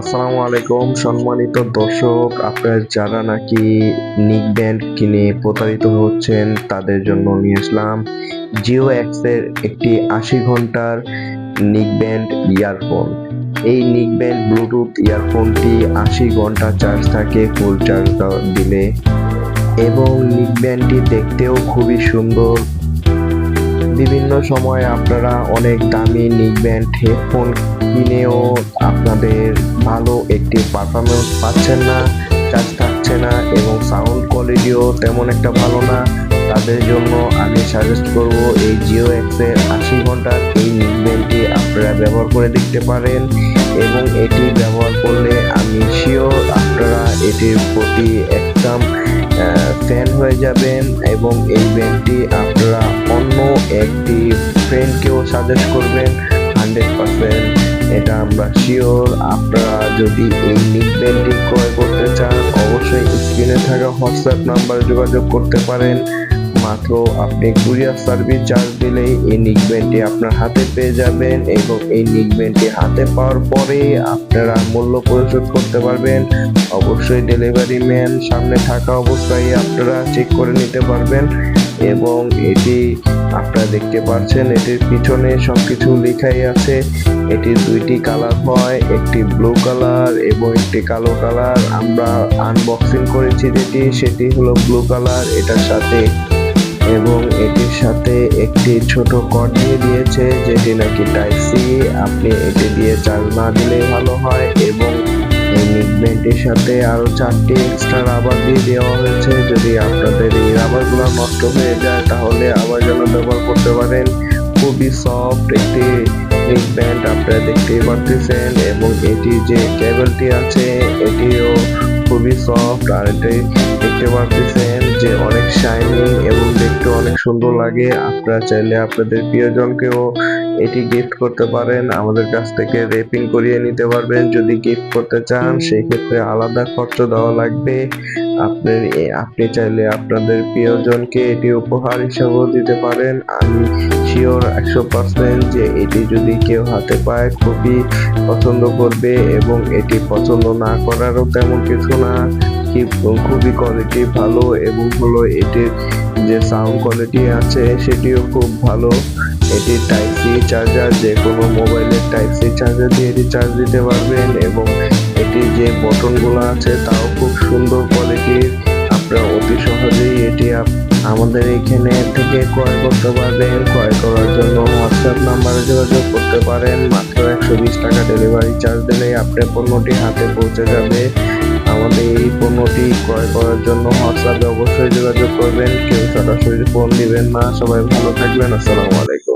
আসসালামু আলাইকুম, সম্মানিত দর্শক, আপনারা যারা নাকি নিক ব্যান্ড কিনে প্রতারিত হচ্ছেন, তাদের জন্য নিয়ে আসলাম জিও এক্সের একটি আশি ঘণ্টার নিক ব্যান্ড ইয়ারফোন এই নিক ব্যান্ড ব্লুটুথ ইয়ারফোনটি আশি ঘণ্টা চার্জ থাকে ফুল চার্জ দিলে। এবং নিক ব্যান্ডটি দেখতেও খুবই সুন্দর বিভিন্ন সময় আপনারা অনেক দামি নিক ব্যান্ড হেডফোন কিনেও আপনাদের ভালো একটি পারফরমেন্স পাচ্ছেন না চার্জ থাকছে না এবং সাউন্ড কোয়ালিটিও তেমন একটা ভালো না। তাদের জন্য আমি সাজেস্ট করব এই জিও এক্সের আশি ঘণ্টার এই নিক ব্যান্ডটি আপনারা ব্যবহার করে দেখতে পারেন এবং এটি ব্যবহার করলে আমি শিওর আপনারা এটির প্রতি একদম ফ্যান হয়ে যাবেন এবং এই ব্যান্ডটি আপনারা একটি ফ্রেন্ডকেও সাজেস্ট করবেন হান্ড্রেড পারসেন্ট এটা আমরা শিওর আপনারা যদি এই নিক ব্যান্ডটি ক্রয় করতে চান, অবশ্যই স্ক্রিনে থাকা হোয়াটসঅ্যাপ নাম্বারে যোগাযোগ করতে পারেন। মাত্র আপনি কুরিয়ার সার্ভিস চার্জ দিলেই এই নিক ব্যান্ডটি আপনার হাতে পেয়ে যাবেন এবং এই নিক ব্যান্ডটি হাতে পাওয়ার পরে আপনারা মূল্য পরিশোধ করতে পারবেন। অবশ্যই ডেলিভারি ম্যান সামনে থাকা অবস্থায় আপনারা চেক করে নিতে পারবেন এবং এটি আপনারা দেখতে পাচ্ছেন, এটির পিছনে সবকিছু লেখাই আছে। এটির দুইটি কালার হয়, একটি ব্লু কালার এবং একটি কালো কালার। আমরা আনবক্সিং করেছি যেটি, সেটি হলো ব্লু কালার, এটার সাথে এবং এটির সাথে একটি ছোট কর্ড দিয়ে দিয়েছে, যেটি নাকি টাইপ সি আপনি এটি দিয়ে চার্জ না দিলে ভালো হয় এবং এই সাথে আরও চারটি এক্সট্রা রাবার দিয়ে দেওয়া হয়েছে। যদি আপনাদের এই রাবারগুলো নষ্ট হয়ে যায়, তাহলে ব্যবহার করতে পারেন। খুবই সফট একটি নিক ব্যান্ড আপনারা দেখতেই পারতেছেন এবং এটি যে কেবলটি আছে, এটিও খুবই সফট আর এটি দেখতে পারতেছেন যে অনেক শাইনিং এবং দেখতে অনেক সুন্দর লাগে। আপনারা চাইলে আপনাদের প্রিয়জনকেও এটি গিফট করতে পারেন। আমাদের কাছ থেকে রেপিং করিয়ে নিতে পারবেন। যদি গিফট করতে চান সেই ক্ষেত্রে আলাদা খরচ দেওয়া লাগবে। আপনি আপনি চাইলে আপনাদের প্রিয়জনকে এটি উপহার হিসাবেও দিতে পারেন। আমি শিওর একশো পার্সেন্ট যে এটি যদি কেউ হাতে পায়, খুবই পছন্দ করবে এবং এটি পছন্দ না করারও তেমন কিছু না। কি, খুবই কোয়ালিটি ভালো এবং হলো এটির যে সাউন্ড কোয়ালিটি আছে সেটিও খুব ভালো। এটি টাইপ সি চার্জার যে কোনো মোবাইলের টাইপ সি চার্জার দিয়ে এটি চার্জ দিতে পারবেন এবং এটির যে বটনগুলো আছে তাও খুব সুন্দর কোয়ালিটির আপনারা অতি সহজেই এটি আমাদের এখানে থেকে ক্রয় করতে পারবেন। ক্রয় করার জন্য হোয়াটসঅ্যাপ নাম্বারে যোগাযোগ করতে পারেন। মাত্র একশো বিশ টাকা ডেলিভারি চার্জ দিলেই আপনার পণ্যটি হাতে পৌঁছে যাবে। আমাদের এই পণ্যটি ক্রয় করার জন্য হোয়াটসঅ্যাপে অবশ্যই যোগাযোগ করবেন। কেউ সরাসরি ফোন দিবেন না। সবাই ভালো থাকবেন। আসসালামু আলাইকুম।